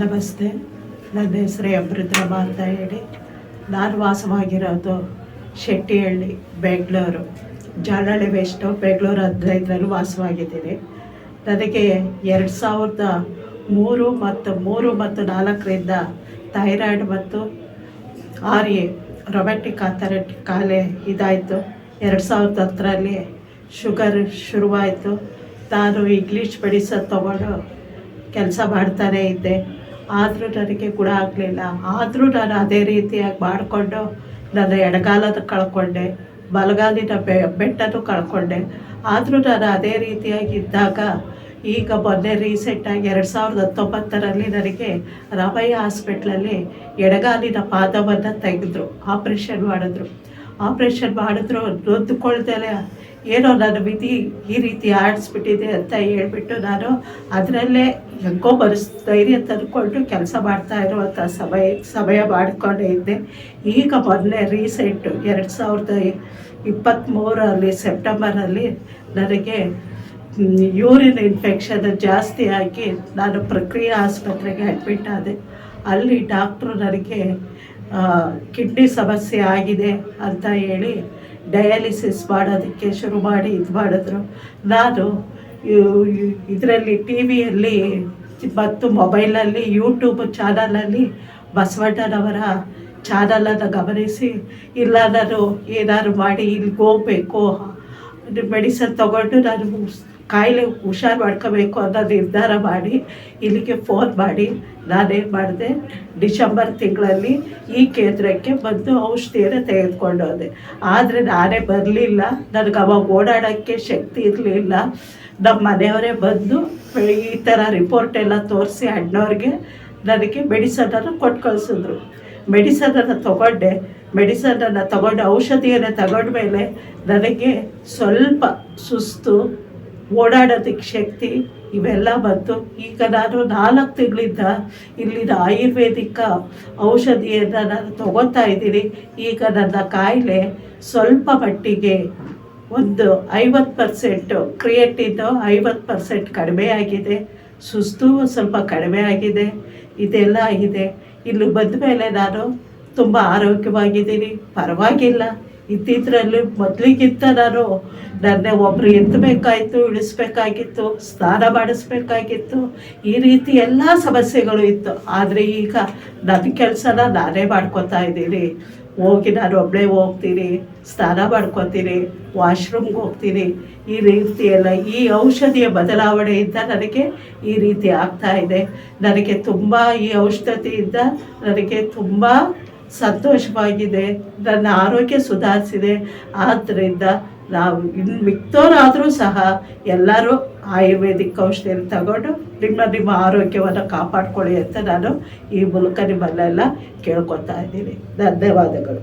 ನಮಸ್ತೆ. ನನ್ನ ಹೆಸರು ಅಮೃತರಮ ಅಂತ ಹೇಳಿ. ನಾನು ವಾಸವಾಗಿರೋದು ಶೆಟ್ಟಿಹಳ್ಳಿ, ಬೆಂಗಳೂರು. ಜಾಲಹಳ್ಳಿ ವೆಸ್ಟು ಬೆಂಗಳೂರು ಹದಿನೈದರಲ್ಲಿ ವಾಸವಾಗಿದ್ದೀನಿ. ನನಗೆ ಎರಡು ಸಾವಿರದ ಮೂರು ಮತ್ತು ಮೂರು ಮತ್ತು ನಾಲ್ಕರಿಂದ ಥೈರಾಯ್ಡ್ ಮತ್ತು ಆರ್ ಎ ರೊಮ್ಯಾಟಿಕ್ ಅಥರಿಟಿ ಕಾಯಿಲೆ ಇದಾಯಿತು. ಎರಡು ಸಾವಿರದ ಹತ್ತರಲ್ಲಿ ಶುಗರ್ ಶುರುವಾಯಿತು. ನಾನು ಇಂಗ್ಲೀಷ್ ಮೆಡಿಸನ್ ತೊಗೊಂಡು ಕೆಲಸ ಮಾಡ್ತಾನೇ ಇದ್ದೆ. ಆದರೂ ನನಗೆ ಕೂಡ ಆಗಲಿಲ್ಲ. ಆದರೂ ನಾನು ಅದೇ ರೀತಿಯಾಗಿ ಮಾಡಿಕೊಂಡು ನನ್ನ ಎಡಗಾಲದ ಕಳ್ಕೊಂಡೆ. ಬಲಗಾಲಿನ ಬೆ ಬೆಟ್ಟನೂ ಕಳ್ಕೊಂಡೆ. ಆದರೂ ನಾನು ಅದೇ ರೀತಿಯಾಗಿ ಇದ್ದಾಗ ಈಗ ಮೊನ್ನೆ ರೀಸೆಂಟಾಗಿ ಎರಡು ಸಾವಿರದ ಹತ್ತೊಂಬತ್ತರಲ್ಲಿ ನನಗೆ ರಾಮಯ್ಯ ಹಾಸ್ಪಿಟ್ಲಲ್ಲಿ ಎಡಗಾಲಿನ ಪಾದವನ್ನು ತೆಗೆದ್ರು. ಆಪ್ರೇಷನ್ ಮಾಡಿದ್ರು. ಆಪ್ರೇಷನ್ ಮಾಡಿದ್ರು ನೊಂದುಕೊಳ್ದಲೆ ಏನೋ ನನ್ನ ವಿಧಿ ಈ ರೀತಿ ಆಡಿಸ್ಬಿಟ್ಟಿದೆ ಅಂತ ಹೇಳಿಬಿಟ್ಟು ನಾನು ಅದರಲ್ಲೇ ಹೆಂಗೋ ಮನಸ್ ಧೈರ್ಯ ತಂದುಕೊಂಡು ಕೆಲಸ ಮಾಡ್ತಾ ಇರುವಂಥ ಸಮಯ ಸಮಯ ಮಾಡಿಕೊಂಡೇ ಇದ್ದೆ. ಈಗ ಮೊದಲೇ ರೀಸೆಂಟು ಎರಡು ಸಾವಿರದ ಇಪ್ಪತ್ತ್ಮೂರರಲ್ಲಿ ಸೆಪ್ಟೆಂಬರಲ್ಲಿ ನನಗೆ ಯೂರಿನ್ ಇನ್ಫೆಕ್ಷನ್ ಜಾಸ್ತಿ ಆಗಿ ನಾನು ಪ್ರಕ್ರಿಯೆ ಆಸ್ಪತ್ರೆಗೆ ಅಡ್ಮಿಟ್ ಆದೆ. ಅಲ್ಲಿ ಡಾಕ್ಟ್ರು ನನಗೆ ಕಿಡ್ನಿ ಸಮಸ್ಯೆ ಆಗಿದೆ ಅಂತ ಹೇಳಿ ಡಯಾಲಿಸಿಸ್ ಮಾಡೋದಕ್ಕೆ ಶುರು ಮಾಡಿ ಇದು ಮಾಡಿದ್ರು. ನಾನು ಇದರಲ್ಲಿ ಟಿ ವಿಯಲ್ಲಿ ಮತ್ತು ಮೊಬೈಲಲ್ಲಿ ಯೂಟ್ಯೂಬ್ ಚಾನಲಲ್ಲಿ ಬಸವಣ್ಣನವರ ಚಾನಲನ್ನು ಗಮನಿಸಿ, ಇಲ್ಲ ನಾನು ಏನಾದ್ರು ಮಾಡಿ ಇಲ್ಲಿಗೆ ಹೋಗ್ಬೇಕು ಮೆಡಿಸನ್ ತಗೊಂಡು ನಾನು ಕಾಯಿಲೆ ಹುಷಾರು ಮಾಡ್ಕೋಬೇಕು ಅನ್ನೋ ನಿರ್ಧಾರ ಮಾಡಿ ಇಲ್ಲಿಗೆ ಫೋನ್ ಮಾಡಿ. ನಾನೇನು ಮಾಡಿದೆ? ಡಿಸೆಂಬರ್ ತಿಂಗಳಲ್ಲಿ ಈ ಕೇಂದ್ರಕ್ಕೆ ಬಂದು ಔಷಧಿಯನ್ನು ತೆಗೆದುಕೊಂಡು ಹೋದೆ. ಆದರೆ ನಾನೇ ಬರಲಿಲ್ಲ. ನನಗೆ ಅವಾಗ ಓಡಾಡೋಕ್ಕೆ ಶಕ್ತಿ ಇರಲಿಲ್ಲ. ನಮ್ಮ ಮನೆಯವರೇ ಬಂದು ಈ ಥರ ರಿಪೋರ್ಟ್ ಎಲ್ಲ ತೋರಿಸಿ ಅಣ್ಣವ್ರಿಗೆ ನನಗೆ ಮೆಡಿಸನನ್ನು ಕೊಟ್ಟು ಕಳಿಸಿದ್ರು ಮೆಡಿಸನನ್ನು ತಗೊಂಡೆ. ಮೆಡಿಸನನ್ನು ತಗೊಂಡು ಔಷಧಿಯನ್ನು ತಗೊಂಡ್ಮೇಲೆ ನನಗೆ ಸ್ವಲ್ಪ ಸುಸ್ತು ಓಡಾಡೋದಕ್ಕೆ ಶಕ್ತಿ ಇವೆಲ್ಲ ಬಂತು. ಈಗ ನಾನು ನಾಲ್ಕು ತಿಂಗಳಿಂದ ಇಲ್ಲಿನ ಆಯುರ್ವೇದಿಕ ಔಷಧಿಯನ್ನು ನಾನು ತಗೋತಾ ಇದ್ದೀನಿ. ಈಗ ನನ್ನ ಕಾಯಿಲೆ ಸ್ವಲ್ಪ ಮಟ್ಟಿಗೆ ಒಂದು ಐವತ್ತು ಪರ್ಸೆಂಟು ಕ್ರಿಯೇಟಿದ್ದು ಐವತ್ತು ಪರ್ಸೆಂಟ್ ಕಡಿಮೆ ಆಗಿದೆ. ಸುಸ್ತು ಸ್ವಲ್ಪ ಕಡಿಮೆ ಆಗಿದೆ. ಇದೆಲ್ಲ ಇದೆ ಇಲ್ಲಿ ಬಂದ ಮೇಲೆ ನಾನು ತುಂಬ ಆರೋಗ್ಯವಾಗಿದ್ದೀನಿ. ಪರವಾಗಿಲ್ಲ. ಇದ್ದಿದ್ರಲ್ಲಿ ಮೊದಲಿಗಿಂತ ನಾನು ನನ್ನ ಒಬ್ಬರು ಎತ್ತಬೇಕಾಯಿತು, ಇಳಿಸ್ಬೇಕಾಗಿತ್ತು, ಸ್ನಾನ ಮಾಡಿಸ್ಬೇಕಾಗಿತ್ತು, ಈ ರೀತಿ ಎಲ್ಲ ಸಮಸ್ಯೆಗಳು ಇತ್ತು. ಆದರೆ ಈಗ ನನ್ನ ಕೆಲಸನ ನಾನೇ ಮಾಡ್ಕೊತಾ ಇದ್ದೀನಿ. ಹೋಗಿ ನಾನು ಒಬ್ಬಳೇ ಹೋಗ್ತೀನಿ, ಸ್ನಾನ ಮಾಡ್ಕೊತೀನಿ, ವಾಶ್ರೂಮ್ಗೆ ಹೋಗ್ತೀನಿ. ಈ ರೀತಿ ಎಲ್ಲ, ಈ ಔಷಧಿಯ ಬದಲಾವಣೆಯಿಂದ ನನಗೆ ಈ ರೀತಿ ಆಗ್ತಾ ಇದೆ. ನನಗೆ ತುಂಬ ಈ ಔಷಧಿಯಿಂದ ನನಗೆ ತುಂಬ ಸಂತೋಷವಾಗಿದೆ, ನನ್ನ ಆರೋಗ್ಯ ಸುಧಾರಿಸಿದೆ. ಆದ್ದರಿಂದ ನಾವು ಇನ್ನು ಮಿಕ್ತವರಾದರೂ ಸಹ ಎಲ್ಲರೂ ಆಯುರ್ವೇದಿಕ್ ಔಷಧಿಯನ್ನು ತಗೊಂಡು ನಿಮ್ಮ ನಿಮ್ಮ ಆರೋಗ್ಯವನ್ನು ಕಾಪಾಡಿಕೊಳ್ಳಿ ಅಂತ ನಾನು ಈ ಮೂಲಕ ನಿಮ್ಮಲ್ಲೆಲ್ಲ ಕೇಳ್ಕೊತಾ ಇದ್ದೀನಿ. ಧನ್ಯವಾದಗಳು.